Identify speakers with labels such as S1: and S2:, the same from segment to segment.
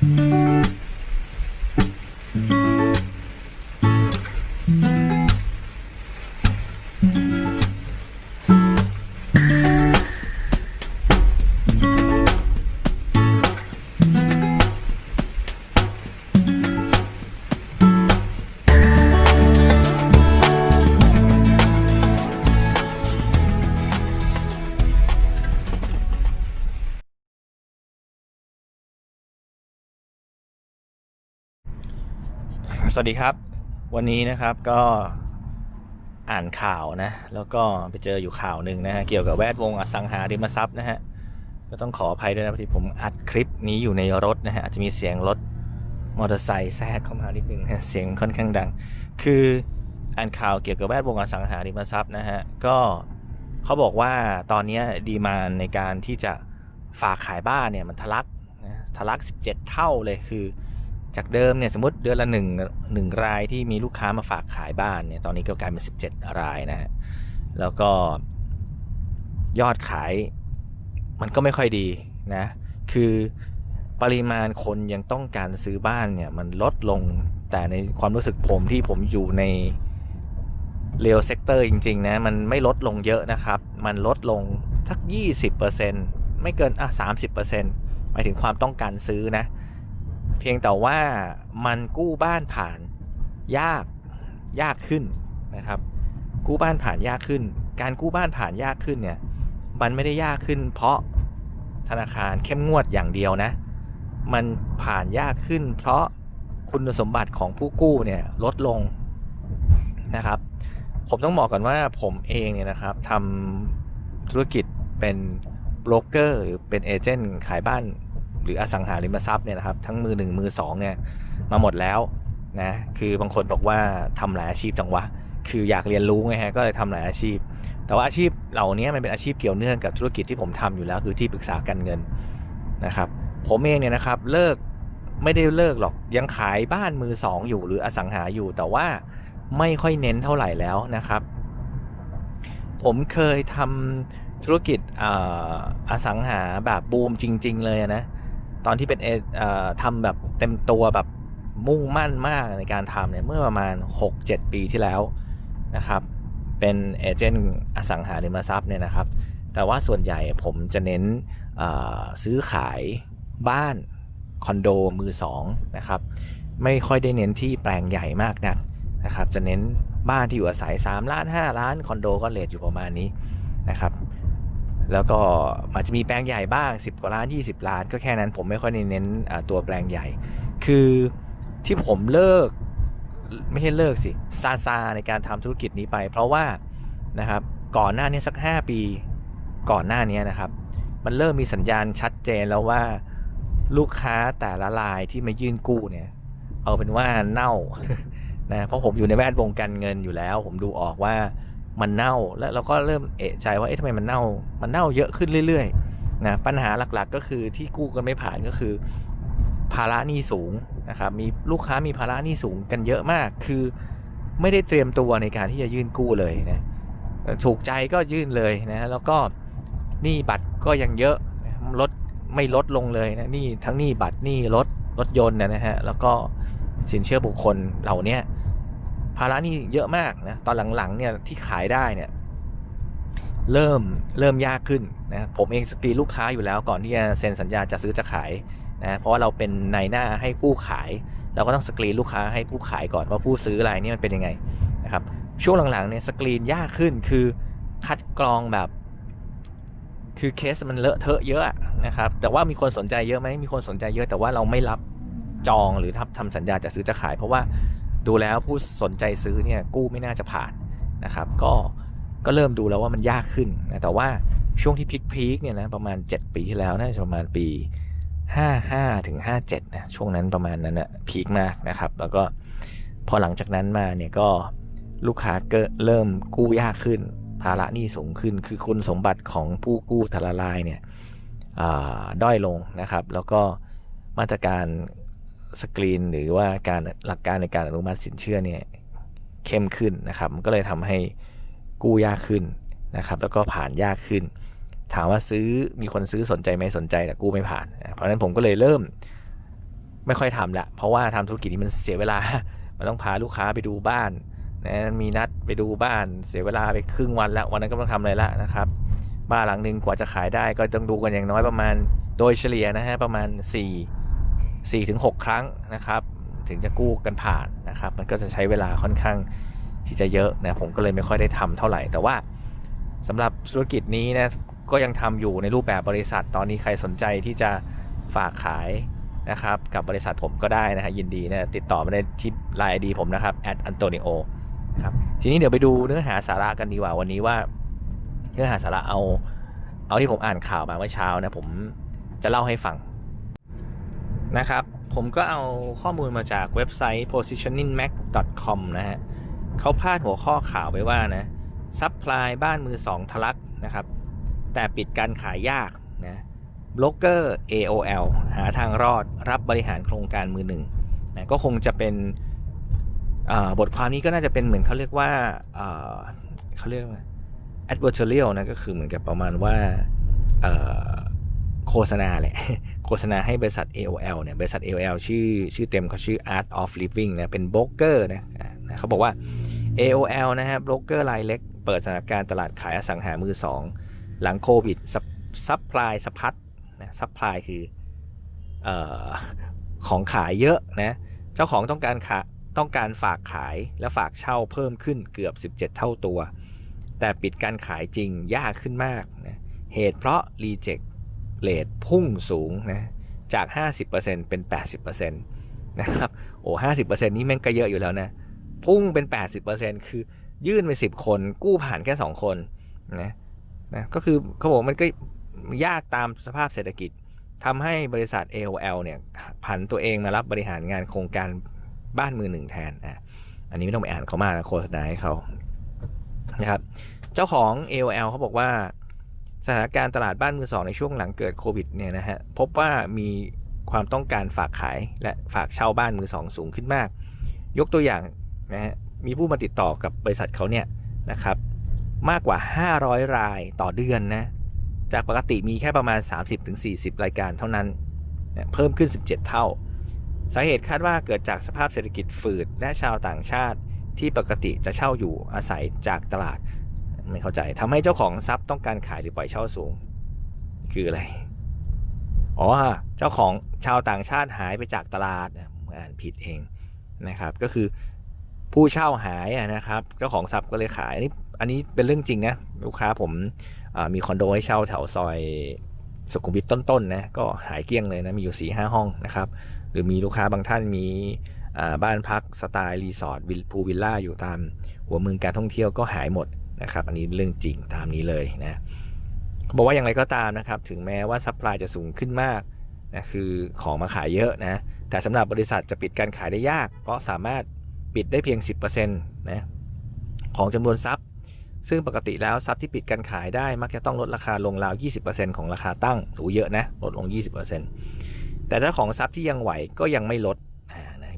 S1: Mm-hmm. สวัสดีครับ วันนี้นะครับก็อ่านข่าวนะ แล้วก็ไปเจออยู่ข่าวหนึ่งนะฮะเกี่ยวกับแวดวงอสังหาริมทรัพย์นะฮะก็ต้องขออภัยด้วยนะพอดีผมอัดคลิปนี้อยู่ในรถนะฮะอาจจะมีเสียงรถมอเตอร์ไซค์แทรกเข้ามานิดนึงนะเสียงค่อนข้างดัง คืออ่านข่าวเกี่ยวกับแวดวงอสังหาริมทรัพย์นะฮะก็เขาบอกว่าตอนนี้ดีมานในการที่จะฝากขายบ้านเนี่ยมันทะลักนะทะลัก 17 เท่าเลยคือ จากเดิมเนี่ยสมมติเดือนละหนึ่งหนึ่งรายที่มีลูกค้ามาฝากขายบ้านเนี่ยตอนนี้ก็กลายเป็น 17 รายนะฮะแล้วก็ยอดขายมันก็ไม่ค่อยดีนะคือปริมาณคนยังต้องการซื้อบ้านเนี่ยมันลดลงแต่ในความรู้สึกผมที่ผมอยู่ในเรียลเซกเตอร์จริง ๆ นะ มันไม่ลดลงเยอะนะครับ มันลดลงสัก 20%ไม่เกินอะ30%หมายถึงความต้องการซื้อนะ เพียงแต่ว่ามันกู้บ้านผ่านยากยากขึ้นนะครับ กู้บ้านผ่านยากขึ้น การกู้บ้านผ่านยากขึ้นเนี่ยมันไม่ได้ยากขึ้น เพราะธนาคารเข้มงวดอย่างเดียวนะ มันผ่านยากขึ้น เพราะคุณสมบัติของผู้กู้เนี่ยลดลงนะครับ ผมต้องบอกก่อนว่าผมเองเนี่ยนะครับทำธุรกิจเป็นโบรกเกอร์หรือเป็นเอเจนต์ขายบ้าน หรืออสังหาริมทรัพย์เนี่ยนะครับทั้งมือหนึ่งมือสองเนี่ยมาหมดแล้วนะคือบางคนบอกว่าทำหลายอาชีพจังวะ คืออยากเรียนรู้ไงฮะก็เลยทำหลายอาชีพ แต่ว่าอาชีพเหล่านี้มันเป็นอาชีพเกี่ยวเนื่องกับธุรกิจที่ผมทำอยู่แล้ว คือที่ปรึกษาการเงินนะครับผมเองเนี่ยนะครับเลิกไม่ได้เลิกหรอกยังขายบ้านมือสองอยู่หรืออสังหาอยู่ แต่ว่าไม่ค่อยเน้นเท่าไหร่แล้วนะครับ ผมเคยทำธุรกิจออสังหาแบบบูมจริง ๆ เลยนะ ตอนที่เป็นเออทำแบบเต็มตัวแบบมุ่งมั่นมากในการทำเนี่ยเมื่อประมาณ 6-7 ปีที่แล้วนะครับ เป็นเอเจนต์อสังหาริมทรัพย์เนี่ยนะครับ แต่ว่าส่วนใหญ่ผมจะเน้นซื้อขายบ้านคอนโดมือสองนะครับ ไม่ค่อยได้เน้นที่แปลงใหญ่มากนักนะครับ จะเน้นบ้านที่อยู่อาศัย 3 ล้าน 5 ล้านคอนโดก็เลทอยู่ประมาณนี้นะครับ แล้วก็อาจจะมีแปลงใหญ่บ้าง 10 กว่าล้าน 20 ล้าน ก็แค่นั้นผมไม่ค่อยเน้นตัวแปลงใหญ่ คือที่ผมเลิกไม่ใช่เลิกสิซาซาในการทำธุรกิจนี้ไป เพราะว่านะครับก่อนหน้านี้สัก 5 ปี ก่อนหน้านี้นะครับ มันเริ่มมีสัญญาณชัดเจนแล้วว่าลูกค้าแต่ละรายที่มายื่นกู้เนี่ย เอาเป็นว่าเน่านะเพราะผมอยู่ในแวดวงการเงินอยู่แล้ว ผมดูออกว่า มันเน่า แล้วเราก็เริ่มเอะใจว่าเอ๊ะทำไมมันเน่า มันเน่าเยอะขึ้นเรื่อยๆนะปัญหาหลักๆ ก็คือที่กู้กันไม่ผ่านก็คือ ภาระหนี้สูงนะครับมีลูกค้ามีภาระหนี้สูงกันเยอะมาก คือไม่ได้เตรียมตัวในการที่จะยื่นกู้เลยนะถูกใจก็ยื่นเลยนะแล้วก็หนี้บัตรก็ยังเยอะลดไม่ลดลงเลยนะนี่ทั้งหนี้บัตรหนี้รถรถยนต์นะฮะแล้วก็สินเชื่อบุคคลเหล่านี้ ภาระนี้เยอะมากนะตอนหลังๆเนี่ยที่ขายได้เนี่ยเริ่มเริ่มยากขึ้นนะผมเองสกรีนลูกค้าอยู่แล้วก่อนที่จะเซ็นสัญญาจะซื้อจะขายนะเพราะว่าเราเป็นนายหน้าให้ผู้ขาย เราก็ต้องสกรีนลูกค้าให้ผู้ขายก่อนว่าผู้ซื้อรายนี้มันเป็นยังไงนะครับช่วงหลังๆเนี่ยสกรีนยากขึ้นคือคัดกรองแบบ คือเคสมันเลอะเทอะเยอะนะครับแต่ว่ามีคนสนใจเยอะไหมมีคนสนใจเยอะแต่ว่าเราไม่รับจองหรือทำทำสัญญาจะซื้อจะขาย เพราะว่า ดูแล้วผู้สนใจซื้อเนี่ยกู้ไม่น่าจะผ่านนะครับ ก็ก็เริ่มดูแล้วว่ามันยากขึ้นนะแต่ว่าช่วงที่พีคๆเนี่ยนะประมาณ 7 ปีที่แล้วน่าจะประมาณปี 55ถึง57นะช่วงนั้นประมาณนั้นนะพีคมากนะครับ แล้วก็พอหลังจากนั้นมาเนี่ยก็ลูกค้าก็เริ่มกู้ยากขึ้น ภาระหนี้สูงขึ้น คือคุณสมบัติของผู้กู้แต่ละรายเนี่ยด้อยลงนะครับ แล้วก็มาตรการ สกรีนหรือว่าการหลักการในการอนุมัติสินเชื่อเนี่ยเข้มขึ้นนะครับมันก็เลยทำให้กู้ยากขึ้นนะครับแล้วก็ผ่านยากขึ้น ถามว่าซื้อมีคนซื้อสนใจไหมสนใจแต่กู้ไม่ผ่าน เพราะฉะนั้นผมก็เลยเริ่มไม่ค่อยทำละเพราะว่าทำธุรกิจนี้มันเสียเวลา มันต้องพาลูกค้าไปดูบ้านนะมีนัดไปดูบ้านเสียเวลาไปครึ่งวันละวันนั้นก็ต้องทำอะไรละนะครับ บ้านหลังหนึ่งกว่าจะขายได้ก็ต้องดูกันอย่างน้อยประมาณโดยเฉลี่ยนะฮะประมาณ 4 4ถึง6ครั้งนะครับ ถึงจะกู้กันผ่านนะครับ มันก็จะใช้เวลาค่อนข้างที่จะเยอะนะผมก็เลยไม่ค่อยได้ทำเท่าไหร่ แต่ว่าสำหรับธุรกิจนี้นะก็ยังทำอยู่ในรูปแบบบริษัทตอนนี้ใครสนใจที่จะฝากขายนะครับกับบริษัทผมก็ได้นะฮะยินดีนะติดต่อมาได้ที่ไลน์ไอดีผมนะครับ @antonio ครับทีนี้เดี๋ยวไปดูเนื้อหาสาระกันดีกว่าวันนี้ว่า เนื้อหาสาระเอา เอาที่ผมอ่านข่าวมาเมื่อเช้านะผมจะเล่าให้ฟัง นะครับ ผมก็เอาข้อมูลมาจากเว็บไซต์ positioningmac.com นะฮะเขาพาดหัวข้อข่าวไว้ว่านะซัพพลายบ้านมือสองทะลักนะครับ แต่ปิดการขายยากนะบล็อกเกอร์ AOL หาทางรอดรับบริหารโครงการมือหนึ่งนะก็คงจะเป็นบทความนี้ก็น่าจะเป็นเหมือนเขาเรียกว่าเขาเรียกว่า advertorial นะก็คือเหมือนกับประมาณว่าโฆษณาแหละ โฆษณาให้บริษัท AOL เนี่ยบริษัท AOL ชื่อชื่อเต็มเขาชื่อ Art of Living นะเป็นโบรกเกอร์นะเขาบอกว่า AOL นะครับโบรกเกอร์รายเล็ก เปิดสถานการณ์ตลาดขายอสังหามือสองหลังโควิดซับพลายสะพัดนะซับพลายคืออของขายเยอะนะเจ้าของต้องการขาต้องการฝากขายและฝากเช่าเพิ่มขึ้นเกือบ 17 เท่าตัว แต่ปิดการขายจริงยากขึ้นมากนะเหตุเพราะรีเจ็ค เลทพุ่งสูงนะจาก 50%เป็น 80%นะครับโอ้ห้าสิบเปอร์เซ็นต์นี้แม่งก็เยอะอยู่แล้วนะ พุ่งเป็น80%คือยื่นไป10คน กู้ผ่านแค่2คนนะนะก็คือเขาบอกมันก็ยากตามสภาพเศรษฐกิจทำให้บริษัท AOL เนี่ยผันตัวเองมารับบริหารงานโครงการบ้านมือหนึ่งแทนอะอันนี้ไม่ต้องไปอ่านเขามาโฆษณาให้เขานะครับ เจ้าของ AOL เขาบอกว่า สถานการณ์ตลาดบ้านมือสองในช่วงหลังเกิดโควิดเนี่ยนะฮะพบว่ามีความต้องการฝากขายและฝากเช่าบ้านมือสองสูงขึ้นมาก ยกตัวอย่างนะฮะมีผู้มาติดต่อกับบริษัทเขาเนี่ยนะครับมากกว่า 500 รายต่อเดือนนะจากปกติมีแค่ประมาณ 30-40 รายการเท่านั้นเพิ่มขึ้น 17 เท่า สาเหตุคาดว่าเกิดจากสภาพเศรษฐกิจฝืด และชาวต่างชาติที่ปกติจะเช่าอยู่อาศัยจากตลาด ไม่เข้าใจทำให้เจ้าของทรัพย์ต้องการขายหรือปล่อยเช่าสูง คืออะไร อ๋อ เจ้าของชาวต่างชาติหายไปจากตลาดอ่านผิดเองนะครับ ก็คือผู้เช่าหายนะครับ เจ้าของทรัพย์ก็เลยขายอันนี้อันนี้เป็นเรื่องจริงนะลูกค้าผมมีคอนโดให้เช่าแถวซอยสุขุมวิทต้นๆนะก็หายเกลี้ยงเลยนะมีอยู่4ี่ห้าห้องนะครับ หรือมีลูกค้าบางท่านมีบ้านพักสไตล์รีสอร์ทพูวิลล่าอยู่ตามหัวเมืองการท่องเที่ยวก็หายหมด นะครับ อันนี้เรื่องจริงตามนี้เลยนะบอกว่าอย่างไรก็ตามนะครับ ถึงแม้ว่าซัพพลายจะสูงขึ้นมากนะคือของมาขายเยอะนะ แต่สำหรับบริษัทจะปิดการขายได้ยาก เพราะสามารถปิดได้เพียง 10%นะของจำนวนทรัพย์ ซึ่งปกติแล้วทรัพย์ที่ปิดการขายได้มักจะต้องลดราคาลงราว 20%ของราคาตั้งถูเยอะนะลดลง 20%แต่ถ้าของทรัพย์ที่ยังไหวก็ยังไม่ลด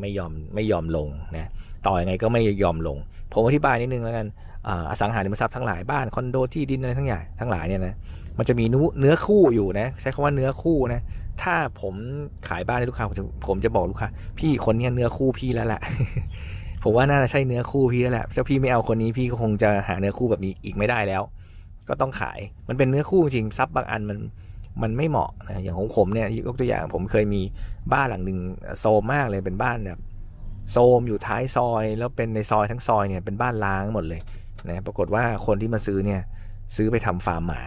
S1: ไม่ยอมไม่ยอมลงนะต่ออยังไงก็ไม่ยอมลง ผมอธิบายนิดนึงแล้วกันอสังหาริมทรัพย์ทั้งหลายบ้านคอนโดที่ดินอะไรทั้งใหญ่ทั้งหลายเนี่ยนะมันจะมีเนื้อคู่อยู่นะ ใช้คำว่าเนื้อคู่นะ ถ้าผมขายบ้านให้ลูกค้าผมจะผมจะบอกลูกค้าพี่คนนี้เนื้อคู่พี่แล้วแหละผมว่าน่าจะใช่เนื้อคู่พี่แล้วแหละถ้าพี่ไม่เอาคนนี้พี่ก็คงจะหาเนื้อคู่แบบนี้อีกไม่ได้แล้ว ก็ต้องขายมันเป็นเนื้อคู่จริงทรัพย์บางอันมันมันไม่เหมาะนะอย่างของผมเนี่ยยกตัวอย่างผมเคยมีบ้านหลังหนึ่งโซมมากเลยเป็นบ้านแบบ โซมอยู่ท้ายซอย แล้วเป็นในซอยทั้งซอยเนี่ยเป็นบ้านล้างหมดเลยนะปรากฏว่าคนที่มาซื้อเนี่ยซื้อไปทำฟาร์มหมา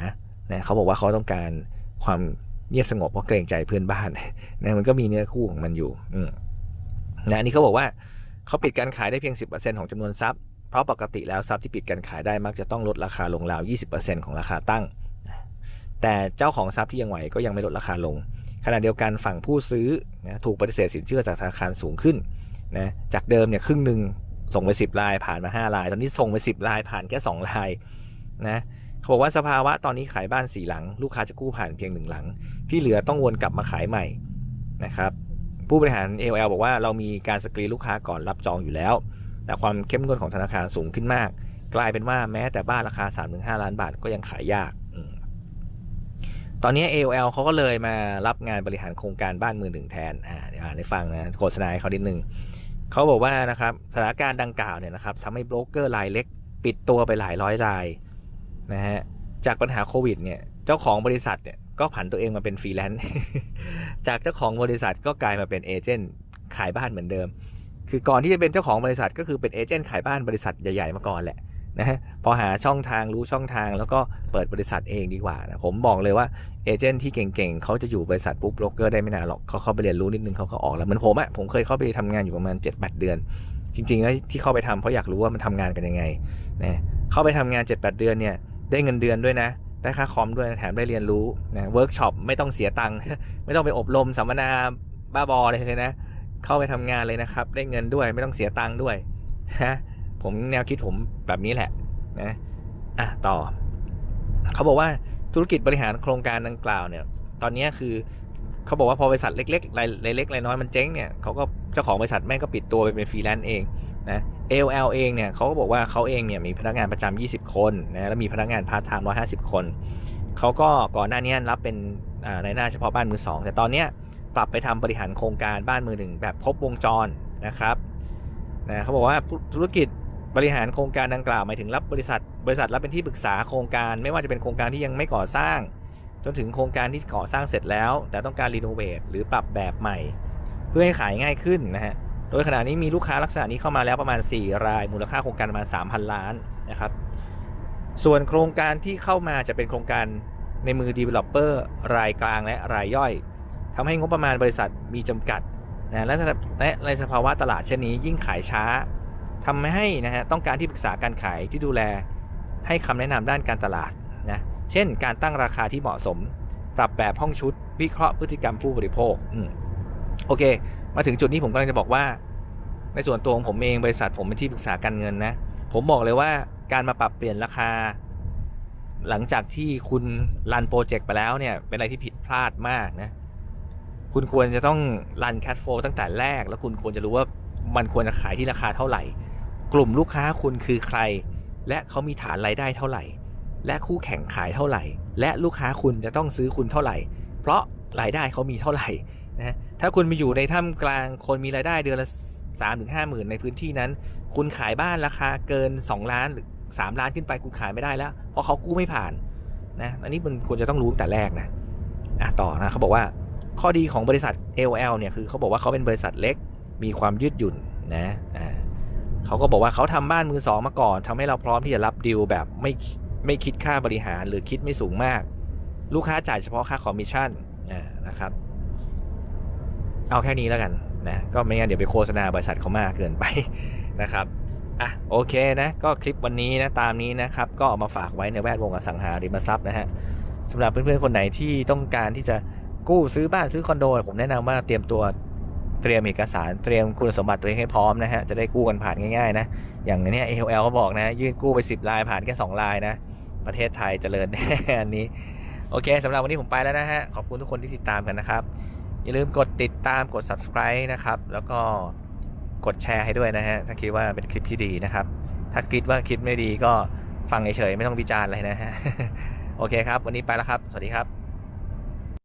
S1: นะเขาบอกว่าเขาต้องการความเงียบสงบเพราะเกรงใจเพื่อนบ้านนะมันก็มีเนื้อคู่ของมันอยู่ อืนะอันนี้เขาบอกว่าเขาปิดการขายได้เพียง 10%ของจำนวนทรัพย์เพราะปกติแล้วทรัพย์ที่ปิดการขายได้มักจะต้องลดราคาลงราว 20%ของราคาตั้ง แต่เจ้าของทรัพย์ที่ยังไหวก็ยังไม่ลดราคาลง ขณะเดียวกันฝั่งผู้ซื้อนะถูกปฏิเสธสินเชื่อจากธนาคารสูงขึ้น นะจากเดิมเนี่ยครึ่งหนึ่งส่งไปสิบลายผ่านมาห้าลาย ตอนนี้ส่งไปสิบลายผ่านแค่สองลายนะเขาบอกว่าสภาวะตอนนี้ขายบ้านสี่หลัง ลูกค้าจะกู้ผ่านเพียงหนึ่งหลัง ที่เหลือต้องวนกลับมาขายใหม่นะครับผู้บริหาร AOL บอกว่าเรามีการสกรีนลูกค้าก่อนรับจองอยู่แล้ว แต่ความเข้มงวดของธนาคารสูงขึ้นมาก กลายเป็นว่าแม้แต่บ้านราคา 3-5 ล้านบาทก็ยังขายยากตอนนี้ AOL เขาก็เลยมารับงานบริหารโครงการบ้านมือหนึ่งแทน อ่าเดี๋ยวอ่านให้ฟังนะ โฆษณาให้เขานิดนึง เขาบอกว่านะครับสถานการณ์ดังกล่าวเนี่ยนะครับทำให้โบรกเกอร์รายเล็ก ปิดตัวไปหลายร้อยรายนะฮะจากปัญหาโควิดเนี่ยเจ้าของบริษัทเนี่ยก็ผันตัวเองมาเป็นฟรีแลนซ์จากเจ้าของบริษัทก็กลายมาเป็นเอเจนต์ขายบ้านเหมือนเดิม คือก่อนที่จะเป็นเจ้าของบริษัทก็คือเป็นเอเจนต์ขายบ้านบริษัทใหญ่ๆมาก่อนแหละ นะฮะพอหาช่องทางรู้ช่องทางแล้วก็เปิดบริษัทเองดีกว่านะผมบอกเลยว่าเอเจนต์ที่เก่งๆเขาจะอยู่บริษัทปุ๊บโบรกเกอร์ได้ไม่นานหรอกเขาเข้าไปเรียนรู้นิดนึงเขาก็ออกแล้วเหมือนผมอะผมเคยเข้าไปทำงานอยู่ประมาณ7จ็ดเดือน จริงๆแล้วที่เข้าไปทำเพราะอยากรู้ว่ามันทำงานกันยังไงนะเข้าไปทำงาน7จ็ดเดือนเนี่ยได้เงินเดือนด้วยนะได้ค่าคอมด้วยนะแถมได้เรียนรู้นะเวิร์กช็อปไม่ต้องเสียตังค์ไม่ต้องไปอบรมสัมมนาบ้าบอเลยนะเข้าไปทำงานเลยนะครับ ได้เงินด้วยไม่ต้องเสียตังค์ด้วยนะ ผมแนวคิดผมแบบนี้แหละนะอะต่อ เขาบอกว่าธุรกิจบริหารโครงการดังกล่าวเนี่ย ตอนนี้คือเขาบอกว่าพอบริษัทเล็กๆรายเล็กรายน้อยมันเจ๊งเนี่ยเขาก็เจ้าของบริษัทแม่งก็ปิดตัวไปเป็นฟรีแลนซ์เองนะ AOL เองเนี่ยเขาก็บอกว่าเขาเองเนี่ยมีพนักงานประจำ20 คนนะแล้วมีพนักงานพาร์ทไทม์150คนเขาก็ก่อนหน้านี้รับเป็นอ่าในหน้าเฉพาะบ้านมือสองแต่ตอนเนี้ยปรับไปทำบริหารโครงการบ้านมือหนึ่งแบบครบวงจรนะครับนะเขาบอกว่าธุรกิจ บริหารโครงการดังกล่าวหมายถึงรับบริษัท บริษัทรับเป็นที่ปรึกษาโครงการ ไม่ว่าจะเป็นโครงการที่ยังไม่ก่อสร้าง จนถึงโครงการที่ก่อสร้างเสร็จแล้ว แต่ต้องการรีโนเวทหรือปรับแบบใหม่ เพื่อให้ขายง่ายขึ้นนะฮะโดยขณะนี้มีลูกค้าลักษณะนี้เข้ามาแล้วประมาณ 4 ราย มูลค่าโครงการประมาณ 3,000 ล้านนะครับส่วนโครงการที่เข้ามาจะเป็นโครงการในมือ Developer รายกลางและรายย่อยทำให้งบประมาณบริษัทมีจำกัดนะและและในสภาวะตลาดเช่นนี้ยิ่งขายช้า ทำให้นะฮะต้องการที่ปรึกษาการขายที่ดูแลให้คำแนะนำด้านการตลาดนะเช่น การตั้งราคาที่เหมาะสม ปรับแบบห้องชุด วิเคราะห์พฤติกรรมผู้บริโภคอืมโอเค มาถึงจุดนี้ผมกำลังจะบอกว่า ในส่วนตัวของผมเองบริษัทผมเป็นที่ปรึกษาการเงินนะผมบอกเลยว่าการมาปรับเปลี่ยนราคา หลังจากที่คุณรันโปรเจกต์ไปแล้วเนี่ย เป็นอะไรที่ผิดพลาดมากนะคุณควรจะต้องรันแค h โฟตั้งแต่แรก แล้วคุณควรจะรู้ว่ามันควรจะขายที่ราคาเท่าไหร่ กลุ่มลูกค้าคุณคือใคร และเขามีฐานรายได้เท่าไหร่ และคู่แข่งขายเท่าไหร่ และลูกค้าคุณจะต้องซื้อคุณเท่าไหร่ เพราะรายได้เขามีเท่าไหร่นะถ้าคุณไปอยู่ในถ้ำกลางคนมีรายได้เดือนละสามถึงห้าหมื่นในพื้นที่นั้น คุณขายบ้านราคาเกิน 2 ล้านหรือ3ล้านขึ้นไปคุณขายไม่ได้แล้ว เพราะเขากู้ไม่ผ่านนะอันนี้มันควรจะต้องรู้แต่แรกนะอะต่อนะเขาบอกว่าข้อดีของบริษัท LL เนี่ยคือเขาบอกว่าเขาเป็นบริษัทเล็กมีความยืดหยุ่นนะอ่า เขาก็บอกว่าเขาทำบ้านมือสองมาก่อนทำให้เราพร้อมที่จะรับดีลแบบไม่ไม่คิดค่าบริหารหรือคิดไม่สูงมาก ลูกค้าจ่ายเฉพาะค่าคอมมิชชั่นนะครับ เอาแค่นี้แล้วกันนะก็ไม่งั้นเดี๋ยวไปโฆษณาบริษัทเขามากเกินไปนะครับอะโอเคนะก็คลิปวันนี้นะตามนี้นะครับ ก็เอามาฝากไว้ในแวดวงอสังหาริมทรัพย์นะฮะสำหรับเพื่อนๆคนไหนที่ต้องการที่จะกู้ซื้อบ้านซื้อคอนโด ผมแนะนำว่าเตรียมตัว เตรียมเอกสารเตรียมคุณสมบัติตัวเองให้พร้อมนะฮะจะได้กู้กันผ่านง่ายๆนะอย่างนี้ AOL เขาบอกนะ ยื่นกู้ไป 10 ลายผ่านแค่2ลายนะ ประเทศไทยเจริญแน่อันนี้ โอเคสำหรับวันนี้ผมไปแล้วนะฮะ ขอบคุณทุกคนที่ติดตามกันนะครับ อย่าลืมกดติดตามกด subscribe นะครับ แล้วก็กดแชร์ให้ด้วยนะฮะ ถ้าคิดว่าเป็นคลิปที่ดีนะครับ ถ้าคิดว่าคลิปไม่ดีก็ฟังเฉยๆไม่ต้องวิจารณ์อะไรนะฮะโอเคครับ วันนี้ไปแล้วครับ สวัสดีครับ